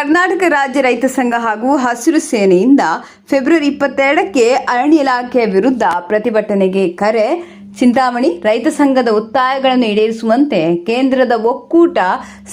ಕರ್ನಾಟಕ ರಾಜ್ಯ ರೈತ ಸಂಘ ಹಾಗೂ ಹಸಿರು ಸೇನೆಯಿಂದ ಫೆಬ್ರವರಿ ಇಪ್ಪತ್ತೆರಡಕ್ಕೆ ಅರಣ್ಯ ಇಲಾಖೆ ವಿರುದ್ಧ ಪ್ರತಿಭಟನೆಗೆ ಕರೆ ಚಿಂತಾಮಣಿ, ರೈತ ಸಂಘದ ಒತ್ತಾಯಗಳನ್ನು ಈಡೇರಿಸುವಂತೆ ಕೇಂದ್ರದ ಒಕ್ಕೂಟ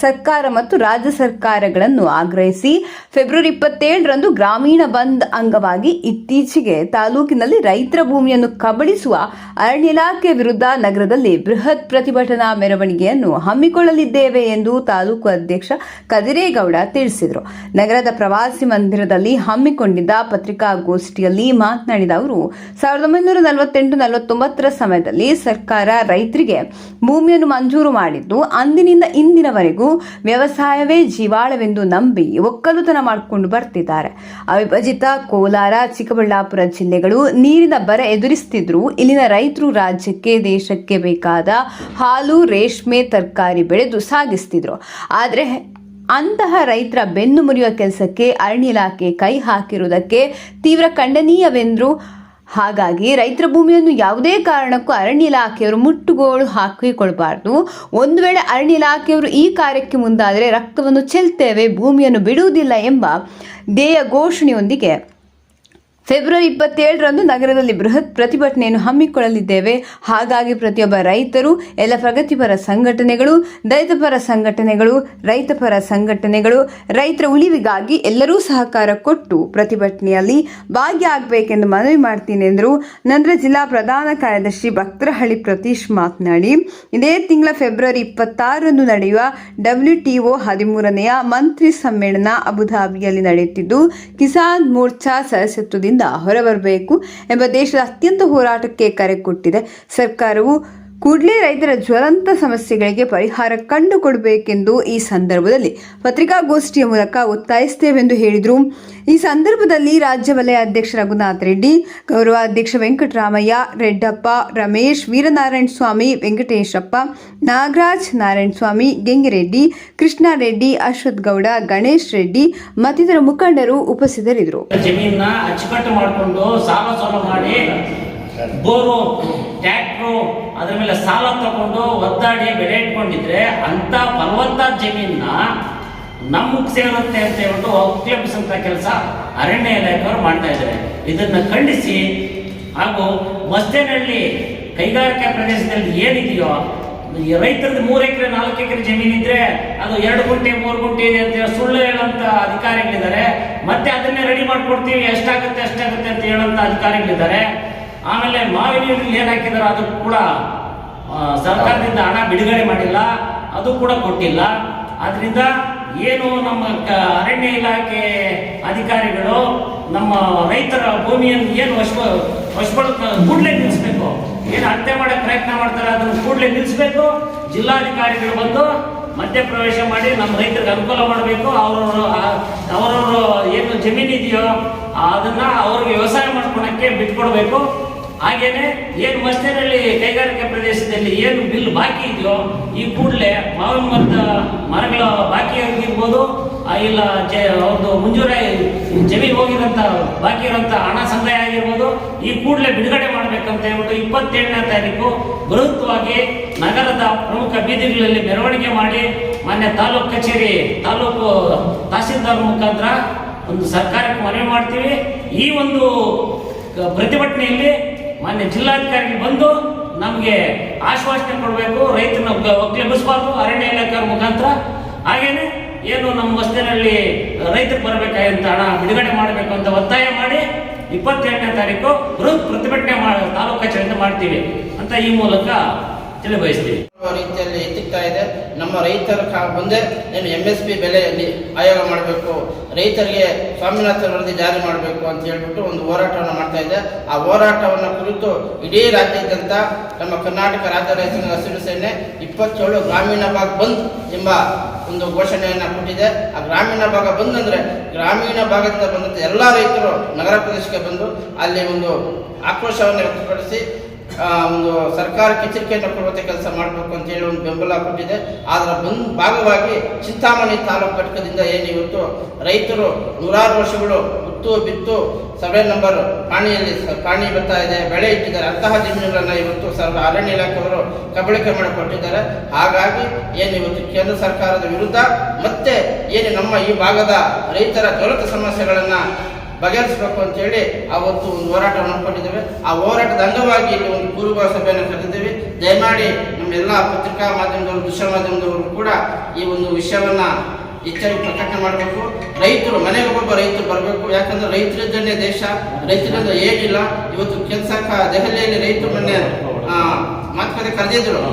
ಸರ್ಕಾರ ಮತ್ತು ರಾಜ್ಯ ಸರ್ಕಾರಗಳನ್ನು ಆಗ್ರಹಿಸಿ ಫೆಬ್ರವರಿ ಇಪ್ಪತ್ತೇಳರಂದು ಗ್ರಾಮೀಣ ಬಂದ್ ಅಂಗವಾಗಿ ಇತ್ತೀಚೆಗೆ ತಾಲೂಕಿನಲ್ಲಿ ರೈತರ ಭೂಮಿಯನ್ನು ಕಬಳಿಸುವ ಅರಣ್ಯ ಇಲಾಖೆ ವಿರುದ್ಧ ನಗರದಲ್ಲಿ ಬೃಹತ್ ಪ್ರತಿಭಟನಾ ಮೆರವಣಿಗೆಯನ್ನು ಹಮ್ಮಿಕೊಳ್ಳಲಿದ್ದೇವೆ ಎಂದು ತಾಲೂಕು ಅಧ್ಯಕ್ಷ ಕದಿರೇಗೌಡ ತಿಳಿಸಿದರು. ನಗರದ ಪ್ರವಾಸಿ ಮಂದಿರದಲ್ಲಿ ಹಮ್ಮಿಕೊಂಡಿದ್ದ ಪತ್ರಿಕಾಗೋಷ್ಠಿಯಲ್ಲಿ ಮಾತನಾಡಿದ ಅವರು, ಸಾವಿರದ ಒಂಬೈನೂರ ನಲವತ್ತೆಂಟು ನಲವತ್ತೊಂಬತ್ತರ ಸಮಯದಲ್ಲಿ ಸರ್ಕಾರ ರೈತರಿಗೆ ಭೂಮಿಯನ್ನು ಮಂಜೂರು ಮಾಡಿದ್ದು, ಅಂದಿನಿಂದ ಇಂದಿನವರೆಗೂ ವ್ಯವಸಾಯವೇ ಜೀವಾಳವೆಂದು ನಂಬಿ ಒಕ್ಕಲುತನ ಮಾಡಿಕೊಂಡು ಬರ್ತಿದ್ದಾರೆ. ಅವಿಭಜಿತ ಕೋಲಾರ, ಚಿಕ್ಕಬಳ್ಳಾಪುರ ಜಿಲ್ಲೆಗಳು ನೀರಿನ ಬರ ಎದುರಿಸುತ್ತಿದ್ರು ಇಲ್ಲಿನ ರೈತರು ರಾಜ್ಯಕ್ಕೆ, ದೇಶಕ್ಕೆ ಬೇಕಾದ ಹಾಲು, ರೇಷ್ಮೆ, ತರಕಾರಿ ಬೆಳೆದು ಸಾಗಿಸ್ತಿದ್ರು. ಆದರೆ ಅಂತಹ ರೈತರ ಬೆನ್ನು ಮುರಿಯುವ ಕೆಲಸಕ್ಕೆ ಅರಣ್ಯ ಇಲಾಖೆ ಕೈ ಹಾಕಿರುವುದಕ್ಕೆ ತೀವ್ರ ಖಂಡನೀಯವೆಂದರು ಹಾಗಾಗಿ ರೈತರ ಭೂಮಿಯನ್ನು ಯಾವುದೇ ಕಾರಣಕ್ಕೂ ಅರಣ್ಯ ಇಲಾಖೆಯವರು ಮುಟ್ಟುಗೋಳು ಹಾಕಿಕೊಳ್ಬಾರ್ದು ಒಂದು ವೇಳೆ ಅರಣ್ಯ ಇಲಾಖೆಯವರು ಈ ಕಾರ್ಯಕ್ಕೆ ಮುಂದಾದರೆ ರಕ್ತವನ್ನು ಚೆಲ್ತೇವೆ, ಭೂಮಿಯನ್ನು ಬಿಡುವುದಿಲ್ಲ ಎಂಬ ಧ್ಯೇಯ ಘೋಷಣೆಯೊಂದಿಗೆ ಫೆಬ್ರವರಿ ಇಪ್ಪತ್ತೇಳರಂದು ನಗರದಲ್ಲಿ ಬೃಹತ್ ಪ್ರತಿಭಟನೆಯನ್ನು ಹಮ್ಮಿಕೊಳ್ಳಲಿದ್ದೇವೆ. ಹಾಗಾಗಿ ಪ್ರತಿಯೊಬ್ಬ ರೈತರು, ಎಲ್ಲ ಪ್ರಗತಿಪರ ಸಂಘಟನೆಗಳು, ದಲಿತಪರ ಸಂಘಟನೆಗಳು, ರೈತಪರ ಸಂಘಟನೆಗಳು, ರೈತರ ಉಳಿವಿಗಾಗಿ ಎಲ್ಲರೂ ಸಹಕಾರ ಕೊಟ್ಟು ಪ್ರತಿಭಟನೆಯಲ್ಲಿ ಭಾಗಿಯಾಗಬೇಕೆಂದು ಮನವಿ ಮಾಡ್ತೀನಿ ಎಂದರು. ನಂತರ ಜಿಲ್ಲಾ ಪ್ರಧಾನ ಕಾರ್ಯದರ್ಶಿ ಭಕ್ತರಹಳ್ಳಿ ಪ್ರತೀಶ್ ಮಾತನಾಡಿ, ಇದೇ ತಿಂಗಳ ಫೆಬ್ರವರಿ ಇಪ್ಪತ್ತಾರರಂದು ನಡೆಯುವ ಡಬ್ಲ್ಯೂಟಿಒ ಹದಿಮೂರನೆಯ ಮಂತ್ರಿ ಸಮ್ಮೇಳನ ಅಬುಧಾಬಿಯಲ್ಲಿ ನಡೆಯುತ್ತಿದ್ದು, ಕಿಸಾನ್ ಮೋರ್ಚಾ ಸದಸ್ಯತ್ವದಿಂದ ಹೊರಬರಬೇಕು ಎಂಬ ದೇಶದ ಅತ್ಯಂತ ಹೋರಾಟಕ್ಕೆ ಕರೆ ಕೊಟ್ಟಿದೆ. ಸರ್ಕಾರವು ಕೂಡಲೇ ರೈತರ ಜ್ವಲಂತ ಸಮಸ್ಯೆಗಳಿಗೆ ಪರಿಹಾರ ಕಂಡುಕೊಡಬೇಕೆಂದು ಈ ಸಂದರ್ಭದಲ್ಲಿ ಪತ್ರಿಕಾಗೋಷ್ಠಿಯ ಮೂಲಕ ಒತ್ತಾಯಿಸುತ್ತೇವೆಂದು ಹೇಳಿದರು. ಈ ಸಂದರ್ಭದಲ್ಲಿ ರಾಜ್ಯ ವಲಯ ಅಧ್ಯಕ್ಷ ರಘುನಾಥ್ ರೆಡ್ಡಿ, ಗೌರವ ಅಧ್ಯಕ್ಷ ವೆಂಕಟರಾಮಯ್ಯ, ರೆಡ್ಡಪ್ಪ, ರಮೇಶ್, ವೀರನಾರಾಯಣ ಸ್ವಾಮಿ, ವೆಂಕಟೇಶಪ್ಪ, ನಾಗರಾಜ್ ನಾರಾಯಣ ಸ್ವಾಮಿ, ಗೆಂಗಿರೆಡ್ಡಿ ಕೃಷ್ಣಾರೆಡ್ಡಿ ಅಶ್ವಥ್ ಗೌಡ, ಗಣೇಶ್ ರೆಡ್ಡಿ ಮತ್ತಿತರ ಮುಖಂಡರು ಉಪಸ್ಥಿತರಿದ್ದರು. ಟ್ಯಾಕ್ಟ್ರು ಅದ್ರ ಮೇಲೆ ಸಾಲ ತಗೊಂಡು ಒದ್ದಾಡಿ ಬೆಳೆ ಇಟ್ಕೊಂಡಿದ್ರೆ ಅಂತ ಫಲವತ್ತಾದ ಜಮೀನ ನಮಗೆ ಸೇರುತ್ತೆ ಅಂತ ಹೇಳ್ಬಿಟ್ಟು ಒಕ್ಲೆಬ್ಬಿಸಂತ ಕೆಲಸ ಅರಣ್ಯ ಇಲಾಖೆಯವರು ಮಾಡ್ತಾ ಇದ್ದಾರೆ ಇದನ್ನ ಖಂಡಿಸಿ ಹಾಗೂ ಮಸ್ತೇನಹಳ್ಳಿ ಕೈಗಾರಿಕಾ ಪ್ರದೇಶದಲ್ಲಿ ಏನಿದೆಯೋ ರೈತರದ್ದು ಮೂರು ಎಕರೆ, ನಾಲ್ಕು ಎಕರೆ ಜಮೀನಿದ್ರೆ ಅದು ಎರಡು ಗುಂಟೆ, ಮೂರು ಗುಂಟೆ ಇದೆ ಅಂತ ಹೇಳಿ ಸುಳ್ಳು ಹೇಳಂತ ಅಧಿಕಾರಿಗಳಿದ್ದಾರೆ. ಮತ್ತೆ ಅದನ್ನೇ ರೆಡಿ ಮಾಡ್ಕೊಡ್ತೀವಿ, ಎಷ್ಟಾಗುತ್ತೆ ಎಷ್ಟಾಗುತ್ತೆ ಅಂತ ಹೇಳಂತ ಅಧಿಕಾರಿಗಳಿದ್ದಾರೆ. ಆಮೇಲೆ ಮಾವಿನ ಹಣ್ಣಿಗೆ ಏನ್ ಹಾಕಿದಾರೆ ಅದು ಕೂಡ ಸರ್ಕಾರದಿಂದ ಹಣ ಬಿಡುಗಡೆ ಮಾಡಿಲ್ಲ, ಅದು ಕೂಡ ಕೊಟ್ಟಿಲ್ಲ. ಆದ್ರಿಂದ ಏನು ನಮ್ಮ ಅರಣ್ಯ ಇಲಾಖೆ ಅಧಿಕಾರಿಗಳು ನಮ್ಮ ರೈತರ ಭೂಮಿಯನ್ನು ಏನು ವಶ ವಶಪಡ ಕೂಡಲೇ ನಿಲ್ಲಿಸ್ಬೇಕು. ಏನು ಹತ್ಯೆ ಮಾಡಕ್ಕೆ ಪ್ರಯತ್ನ ಮಾಡ್ತಾರೆ, ಅದನ್ನು ಕೂಡಲೇ ನಿಲ್ಲಿಸ್ಬೇಕು. ಜಿಲ್ಲಾಧಿಕಾರಿಗಳು ಬಂದು ಮಧ್ಯಪ್ರವೇಶ ಮಾಡಿ ನಮ್ಮ ರೈತರಿಗೆ ಅನುಕೂಲ ಮಾಡಬೇಕು. ಅವರವರು ಅವರವರು ಏನು ಜಮೀನು ಇದೆಯೋ ಅದನ್ನ ಅವ್ರಿಗೆ ವ್ಯವಸಾಯ ಮಾಡ್ಕೊಳಕ್ಕೆ ಬಿಟ್ಕೊಡ್ಬೇಕು. ಹಾಗೇನೆ ಏನು ಮಸ್ತಿನಲ್ಲಿ ಕೈಗಾರಿಕಾ ಪ್ರದೇಶದಲ್ಲಿ ಏನು ಬಿಲ್ ಬಾಕಿ ಇದೆಯೋ, ಈ ಕೂಡಲೇ ಮಾವಿನ ಮರದ ಮರಗಳ ಬಾಕಿ ಆಗಿರ್ಬೋದು ಇಲ್ಲ ಅವ್ರದ್ದು ಮುಂಜೂರಾಯಿ ಜಮೀನು ಹೋಗಿರೋಂಥ ಬಾಕಿ ಇರೋಂಥ ಹಣ ಸಂದಾಯ ಆಗಿರ್ಬೋದು, ಈ ಕೂಡಲೇ ಬಿಡುಗಡೆ ಮಾಡಬೇಕಂತ ಹೇಳ್ಬಿಟ್ಟು ಇಪ್ಪತ್ತೇಳನೇ ತಾರೀಕು ಬೃಹತ್ವಾಗಿ ನಗರದ ಪ್ರಮುಖ ಬೀದಿಗಳಲ್ಲಿ ಮೆರವಣಿಗೆ ಮಾಡಿ ಮಾನ್ಯ ತಾಲೂಕು ಕಚೇರಿ, ತಾಲೂಕು ತಹಸೀಲ್ದಾರ್ ಮುಖಾಂತರ ಒಂದು ಸರ್ಕಾರಕ್ಕೆ ಮನವಿ ಮಾಡ್ತೀವಿ. ಈ ಒಂದು ಪ್ರತಿಭಟನೆಯಲ್ಲಿ ಮಾನ್ಯ ಜಿಲ್ಲಾಧಿಕಾರಿ ಬಂದು ನಮಗೆ ಆಶ್ವಾಸನೆ ಕೊಡಬೇಕು. ರೈತರನ್ನ ಒಗ್ಗೂಡಿಸ್ಬಾರ್ದು ಅರಣ್ಯ ಇಲಾಖೆಯ ಮುಖಾಂತರ. ಹಾಗೇನೆ ಏನು ನಮ್ಮ ವಸ್ತಿನಲ್ಲಿ ರೈತರು ಬರಬೇಕಾದಂತ ಹಣ ಬಿಡುಗಡೆ ಮಾಡಬೇಕು ಅಂತ ಒತ್ತಾಯ ಮಾಡಿ ಇಪ್ಪತ್ತೆರಡನೇ ತಾರೀಕು ಬೃಹತ್ ಪ್ರತಿಭಟನೆ ಮಾಡ ತಾಲೂಕು ಕಚೇರಿಯಿಂದ ಮಾಡ್ತೀವಿ ಅಂತ ಈ ಮೂಲಕ ತಿಳಿಬಯಸ್ತೀವಿ ರೀತಿಯಲ್ಲಿ ಎತ್ತಿಕ್ತಾ ಇದೆ. ನಮ್ಮ ರೈತರ ಮುಂದೆ ಏನು ಎಂ ಎಸ್ ಪಿ ಬೆಲೆಯಲ್ಲಿ ಆಯೋಗ ಮಾಡಬೇಕು, ರೈತರಿಗೆ ಸ್ವಾಮಿನಾಥನ್ ವರದಿ ಜಾರಿ ಮಾಡಬೇಕು ಅಂತ ಹೇಳ್ಬಿಟ್ಟು ಒಂದು ಹೋರಾಟವನ್ನು ಮಾಡ್ತಾ ಇದೆ. ಆ ಹೋರಾಟವನ್ನು ಕುರಿತು ಇಡೀ ರಾಜ್ಯಾದ್ಯಂತ ನಮ್ಮ ಕರ್ನಾಟಕ ರಾಜ್ಯ ರೈತ ಸಂಘ ಹಸಿರು ಸೇನೆ ಇಪ್ಪತ್ತೇಳು ಗ್ರಾಮೀಣ ಭಾಗ ಬಂದ್ ಎಂಬ ಒಂದು ಘೋಷಣೆಯನ್ನು ಕೊಟ್ಟಿದೆ. ಆ ಗ್ರಾಮೀಣ ಭಾಗ ಬಂದ್ ಅಂದರೆ ಗ್ರಾಮೀಣ ಭಾಗದಿಂದ ಬಂದಂಥ ಎಲ್ಲ ರೈತರು ನಗರ ಪ್ರದೇಶಕ್ಕೆ ಬಂದು ಅಲ್ಲಿ ಒಂದು ಆಕ್ರೋಶವನ್ನು ವ್ಯಕ್ತಪಡಿಸಿ ಒಂದು ಸರ್ಕಾರ ಎಚ್ಚರಿಕೆಯನ್ನು ಕೊಡುವಂಥ ಕೆಲಸ ಮಾಡಬೇಕು ಅಂತ ಹೇಳಿ ಒಂದು ಬೆಂಬಲ ಕೊಟ್ಟಿದೆ. ಅದರ ಬಂದ್ ಭಾಗವಾಗಿ ಚಿಂತಾಮಣಿ ತಾಲೂಕು ಘಟಕದಿಂದ ಏನು ಇವತ್ತು ರೈತರು ನೂರಾರು ವರ್ಷಗಳು ಉತ್ತು ಬಿತ್ತು ಸರ್ವೆ ನಂಬರ್ ಕಾಣಿಯಲ್ಲಿ ಕಾಣಿ ಬರ್ತಾ ಇದೆ, ಬೆಳೆ ಇಟ್ಟಿದ್ದಾರೆ, ಅಂತಹ ಜಮೀನುಗಳನ್ನು ಇವತ್ತು ಸರ್ ಅರಣ್ಯ ಇಲಾಖೆಯವರು ಕಬಳಿಕೆ ಮಾಡಿಕೊಟ್ಟಿದ್ದಾರೆ. ಹಾಗಾಗಿ ಏನು ಇವತ್ತು ಕೇಂದ್ರ ಸರ್ಕಾರದ ವಿರುದ್ಧ ಮತ್ತೆ ಏನು ನಮ್ಮ ಈ ಭಾಗದ ರೈತರ ದೊರತ ಸಮಸ್ಯೆಗಳನ್ನ ಬಗೆಹರಿಸಬೇಕು ಅಂತೇಳಿ ಅವತ್ತು ಒಂದು ಹೋರಾಟವನ್ನು ಹಮ್ಮಿಕೊಂಡಿದ್ದೇವೆ ಆ ಹೋರಾಟದ ಅಂಗವಾಗಿ ಇಲ್ಲಿ ಒಂದು ಪೂರ್ವ ಸಭೆಯನ್ನು ಕರೆದಿದ್ದೇವೆ. ದಯಮಾಡಿ ನಮ್ಮೆಲ್ಲ ಪತ್ರಿಕಾ ಮಾಧ್ಯಮದವರು, ದೃಶ್ಯ ಮಾಧ್ಯಮದವರು ಕೂಡ ಈ ಒಂದು ವಿಷಯವನ್ನು ಹೆಚ್ಚಾಗಿ ಪ್ರಕಟಣೆ ಮಾಡಬೇಕು. ರೈತರು, ಮನೆಗೆ ಒಬ್ಬೊಬ್ಬ ರೈತರು ಬರಬೇಕು. ಯಾಕಂದ್ರೆ ರೈತರಿದ್ದನ್ನೇ ದೇಶ, ರೈತರಿಂದ ಏನಿಲ್ಲ. ಇವತ್ತು ಕೆಲಸ ದೆಹಲಿಯಲ್ಲಿ ರೈತರು ಮೊನ್ನೆ ಮಾತುಕತೆ ಕರೆದಿದ್ರು.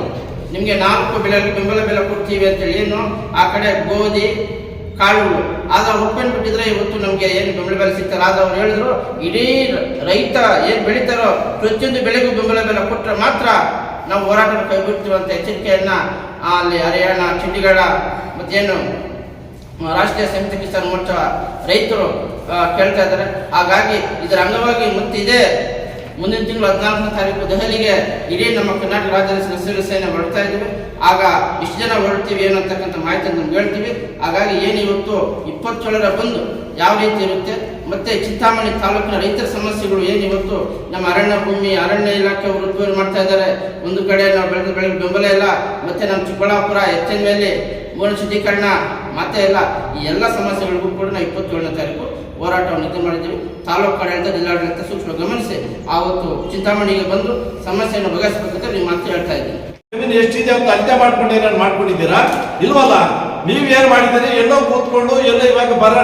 ನಿಮಗೆ ನಾಲ್ಕು ಬೆಳೆ, ಬೆಂಬಲ ಬೆಲೆ ಕೊಡ್ತೀವಿ ಅಂತೇಳಿ. ಏನು? ಆ ಕಡೆ ಗೋಧಿ ಕಾಳುಗಳು ಆದ್ರೆ ಒಪ್ಪಿಗೆ ಬಿಟ್ಟಿದ್ರೆ ಇವತ್ತು ನಮಗೆ ಏನು ಬೆಂಬಲ ಬೆಲೆ ಸಿಗ್ತಾರೆ ಆದ್ರೆ ಅವ್ರು ಹೇಳಿದ್ರು, ಇಡೀ ರೈತ ಏನು ಬೆಳೀತಾರೋ ಪ್ರತಿಯೊಂದು ಬೆಳೆಗೂ ಬೆಂಬಲ ಬೆಲೆ ಕೊಟ್ಟರೆ ಮಾತ್ರ ನಾವು ಹೋರಾಟ ಕೈ ಬಿಡ್ತೀವಿ ಅಂತ ಎಚ್ಚರಿಕೆಯನ್ನ ಅಲ್ಲಿ ಹರಿಯಾಣ, ಚಂಡೀಗಢ, ಮತ್ತೇನು ರಾಷ್ಟ್ರೀಯ ಸಮಿತಿ ಕಿಸಾನ್ ಮೋರ್ಚಾ ರೈತರು ಕೇಳ್ತಾ ಇದ್ದಾರೆ. ಹಾಗಾಗಿ ಇದರ ಅಂಗವಾಗಿ ಮತ್ತಿದೆ ಮುಂದಿನ ತಿಂಗಳು ಹದಿನಾಲ್ಕನೇ ತಾರೀಕು ದೆಹಲಿಗೆ ಇಡೀ ನಮ್ಮ ಕರ್ನಾಟಕ ರಾಜ್ಯದ ಸದಸ್ಯರ ಸೇನೆ ಹೊರಡ್ತಾ ಇದ್ದೀವಿ. ಆಗ ಇಷ್ಟು ಜನ ಹೊರಡ್ತೀವಿ ಏನು ಅಂತಕ್ಕಂಥ ಮಾಹಿತಿ ನಮ್ಗೆ ಹೇಳ್ತೀವಿ. ಹಾಗಾಗಿ ಏನು ಇವತ್ತು ಇಪ್ಪತ್ತೇಳರ ಬಂದು ಯಾವ ರೀತಿ ಇರುತ್ತೆ, ಮತ್ತೆ ಚಿಂತಾಮಣಿ ತಾಲೂಕಿನ ರೈತರ ಸಮಸ್ಯೆಗಳು ಏನು ಇವತ್ತು, ನಮ್ಮ ಅರಣ್ಯ ಭೂಮಿ, ಅರಣ್ಯ ಇಲಾಖೆ ಅವರು ಮಾಡ್ತಾ ಇದ್ದಾರೆ. ಒಂದು ಕಡೆ ನಾವು ಬೆಳೆದ ಬೆಳೆಗೆ ಬೆಂಬಲ ಇಲ್ಲ, ಮತ್ತೆ ನಮ್ಮ ಚಿಕ್ಕಬಳ್ಳಾಪುರ, ಎತ್ತಿನ ಮೇಲೆ ಮೂಲ ಶುದ್ಧೀಕರಣ, ಮತ್ತೆ ಎಲ್ಲ, ಈ ಎಲ್ಲ ಸಮಸ್ಯೆಗಳಿಗೂ ಕೂಡ ನಾವು ಇಪ್ಪತ್ತೇಳನೇ ತಾರೀಕು ಹೋರಾಟವನ್ನು ಇದು ಮಾಡಿದ್ದೀವಿ. ತಾಲೂಕು ಆಡಳಿತ ಜಿಲ್ಲಾಡಳಿತ ಸೂಕ್ಷ್ಮ ಗಮನಿಸಿ. ಆವತ್ತು ಚಿಂತಾಮಣಿಗೆ ಬಂದು ಸಮಸ್ಯೆಯನ್ನು ಬಗೆಹರಿಸಬೇಕಂತ ನೀವು ಮಾತು ಹೇಳ್ತಾ ಇದ್ದೀನಿ. ಎಷ್ಟಿದೆ ಅಂತ ಅಂತ್ಯ ಮಾಡ್ಕೊಂಡು ಏನಾದ್ರು ಮಾಡ್ಕೊಂಡಿದ್ದೀರಾ? ಇಲ್ವಲ್ಲ? ನೀವ್ ಏನ್ ಮಾಡಿದ್ದೀರಿ? ಎಲ್ಲೋ ಕೂತ್ಕೊಂಡು ಎಲ್ಲ ಇವಾಗ ಬರ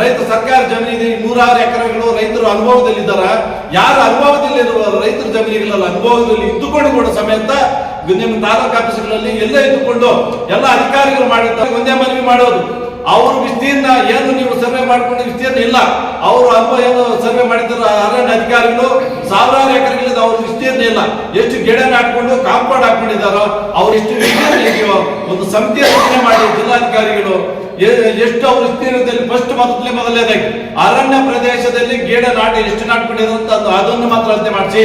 ರೈತ ಸರ್ಕಾರ ಜಮೀನಿದೆ, ನೂರಾರು ಎಕರೆಗಳು ರೈತರು ಅನುಭವದಲ್ಲಿದ್ದಾರ. ಯಾರು ಅನುಭವದಲ್ಲಿ ರೈತರ ಜಮೀನುಗಳಲ್ಲ ಅನುಭವದಲ್ಲಿ ಇದ್ದುಕೊಂಡು ಕೂಡ ಸಮೇತ ನಿಮ್ಮ ತಾಲೂಕು ಆಫೀಸ್ಗಳಲ್ಲಿ ಎಲ್ಲೇ ಇದ್ದುಕೊಂಡು ಎಲ್ಲ ಅಧಿಕಾರಿಗಳು ಮಾಡಿರ್ತಾರೆ ಒಂದೇ ಮನವಿ ಮಾಡೋದು. ಅವ್ರ ವಿಸ್ತೀರ್ಣ ಏನು ನೀವು ಸರ್ವೆ ಮಾಡಿಕೊಂಡು ವಿಸ್ತೀರ್ಣ ಇಲ್ಲ. ಅವರು ಅಲ್ಪ ಏನು ಸರ್ವೆ ಮಾಡಿದ್ರು ಅರಣ್ಯ ಅಧಿಕಾರಿಗಳು ಸಾವಿರಾರು ಎಕರೆಗಳಿಂದ ವಿಸ್ತೀರ್ಣ ಇಲ್ಲ. ಎಷ್ಟು ಗಿಡ ನಾಟ್ಕೊಂಡು ಕಾಂಪೌಂಡ್ ಹಾಕೊಂಡಿದ್ದಾರೋ ಅವ್ರು ಎಷ್ಟು ವಿಸ್ತೀರ್ಣ ಇದೆಯೋ ಒಂದು ಸಮಿತಿ ರಚನೆ ಮಾಡಿ ಜಿಲ್ಲಾಧಿಕಾರಿಗಳು ಎಷ್ಟು ಅವ್ರ ವಿಸ್ತೀರ್ಣದಲ್ಲಿ ಫಸ್ಟ್ ಮೊದಲೇ ಮೊದಲನೇದಾಗಿ, ಅರಣ್ಯ ಪ್ರದೇಶದಲ್ಲಿ ಗಿಡ ನಾಟಿ ಎಷ್ಟು ನಾಟ್ಕೊಂಡಿದ್ರು ಅಂತ ಅದು- ಅದನ್ನು ಮಾತ್ರ ಅಳತೆ ಮಾಡಿಸಿ.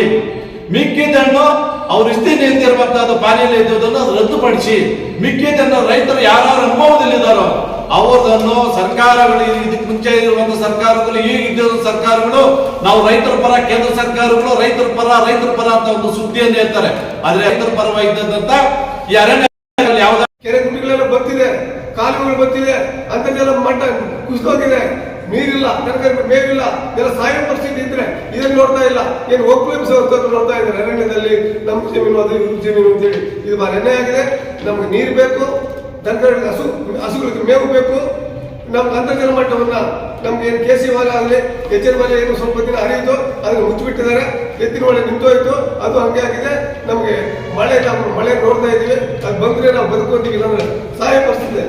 ಮಿಕ್ಕಿದ್ದನ್ನು ಅವ್ರ ವಿಸ್ತೀರ್ಣ ಎಂದಿರುವಂತಹ ಪಾಲಿಯಲ್ಲಿ ಇದ್ದುದನ್ನು ರದ್ದುಪಡಿಸಿ. ಮಿಕ್ಕಿದ್ದನ್ನು ರೈತರು ಯಾರು ಅನುಭವದಲ್ಲಿದ್ದಾರೋ ಅವರನ್ನು ಸರ್ಕಾರಗಳು ಇದಕ್ಕೆ ಮುಂಚೆ ಇರುವಂತ ಸರ್ಕಾರಗಳು, ಈಗ ಸರ್ಕಾರಗಳು, ನಾವು ರೈತರ ಪರ, ಕೇಂದ್ರ ಸರ್ಕಾರಗಳು ರೈತರ ಪರ ರೈತರ ಪರ ಅಂತ ಒಂದು ಸುದ್ದಿಯನ್ನು ಹೇಳ್ತಾರೆ. ಆದ್ರೆ ರೈತರ ಪರವಾಗಿದ್ದಂತ ಈ ಅರಣ್ಯ ಯಾವ್ದು ಕೆರೆ ಗುಂಡಿಗಳೆಲ್ಲ ಬರ್ತಿದೆ ಕಾಲುವೆಗಳು ಬರ್ತಿದೆ ಅಂತರ್ಜಲ ಮಟ್ಟ ಕುಸಿದೋಗಿದೆ. ನೀರಿಲ್ಲ, ತರಕಾರಿ ಮೇವಿಲ್ಲ ಎಲ್ಲ ಸಾಯೋ ಪರಿಸ್ಥಿತಿ ಇದ್ರೆ ಇದನ್ನು ನೋಡ್ತಾ ಇಲ್ಲ. ಏನು ಹೋಗ್ಲೇಬೇಕು ಸರ್ ನೋಡ್ತಾ ಇದ್ದಾರೆ ಅರಣ್ಯದಲ್ಲಿ. ನಮ್ಮ ಜಮೀನು, ಅದು ಜಮೀನು ಅಂತೇಳಿ. ಇದು ಎಣ್ಣೆ ಆಗಿದೆ. ನಮ್ಗೆ ನೀರು ಬೇಕು. ದನಗಳಿಗೆ ಹಸು, ಹಸುಗಳಿಗೆ ಮೇವು ಬೇಕು. ನಮ್ಮ ಅಂತರ್ಜಲ ಮಟ್ಟವನ್ನು ನಮ್ಗೆ ಏನು ಸಿ ವಾಲ ಆಗಲಿ ಎಚ್ಚರ ಮಲೆ ಏನು ಸ್ವಲ್ಪ ದಿನ ಹರಿಯಿತು, ಅದನ್ನು ಮುಚ್ಚಿಬಿಟ್ಟಿದ್ದಾರೆ ಎತ್ತಿನ ಮಳೆ ನಿಂತೋಯ್ತು, ಅದು ಹಂಗೆ ಆಗಿದೆ. ನಮಗೆ ಮಳೆ ನಾವು ಮಳೆ ನೋಡ್ತಾ ಇದ್ದೀವಿ. ಅದು ಬಂದರೆ ನಾವು ಬದುಕೋತೀವಿ ಇಲ್ಲಾಂದ್ರೆ ಸಹಾಯ ಪರಿಸ್ಥಿತಿ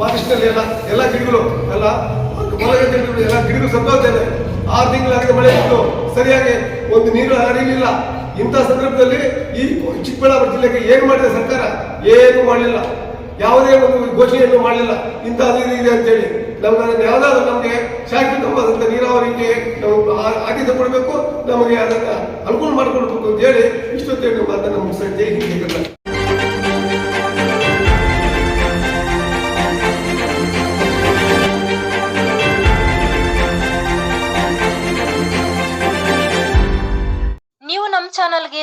ಪಾಕಿಸ್ತಾನಲ್ಲಿ ಎಲ್ಲ ಎಲ್ಲ ಗಿಡಗಳು ಎಲ್ಲ ಗಿಡಗಳು ಎಲ್ಲ ಗಿಡಗಳು ಸತ್ತೋಗ್ತಾ ಇದೆ. ಆರು ತಿಂಗಳಾಗಿದೆ ಮಳೆ ಇತ್ತು ಸರಿಯಾಗಿ ಒಂದು ನೀರು ಹರಿಲಿಲ್ಲ. ಇಂಥ ಸಂದರ್ಭದಲ್ಲಿ ಈ ಚಿಕ್ಕಬಳ್ಳಾಪುರ ಜಿಲ್ಲೆಗೆ ಏನು ಮಾಡಿದೆ ಸರ್ಕಾರ? ಏನು ಮಾಡಲಿಲ್ಲ. ಯಾವುದೇ ಒಂದು ಘೋಷಣೆಯನ್ನು ಮಾಡಲಿಲ್ಲ. ಇಂಥದ್ದು ಇದು ಇದೆ ಅಂತೇಳಿ. ನಮ್ಗೆ ಯಾವುದಾದ್ರೂ ನಮಗೆ ಶಾಶ್ವತವಾದಂಥ ನೀರಾವರಿಗೆ ಆದ್ಯತೆ ಕೊಡಬೇಕು, ನಮಗೆ ಅದನ್ನು ಅನುಕೂಲ ಮಾಡಿಕೊಡ್ಬೇಕು ಅಂತ ಹೇಳಿ ಇಷ್ಟೊತ್ತೇಳಿ ಮಾತನ್ನು ಮುಗಿಸ್ತಾ ಜೈ ಹಿಂದ್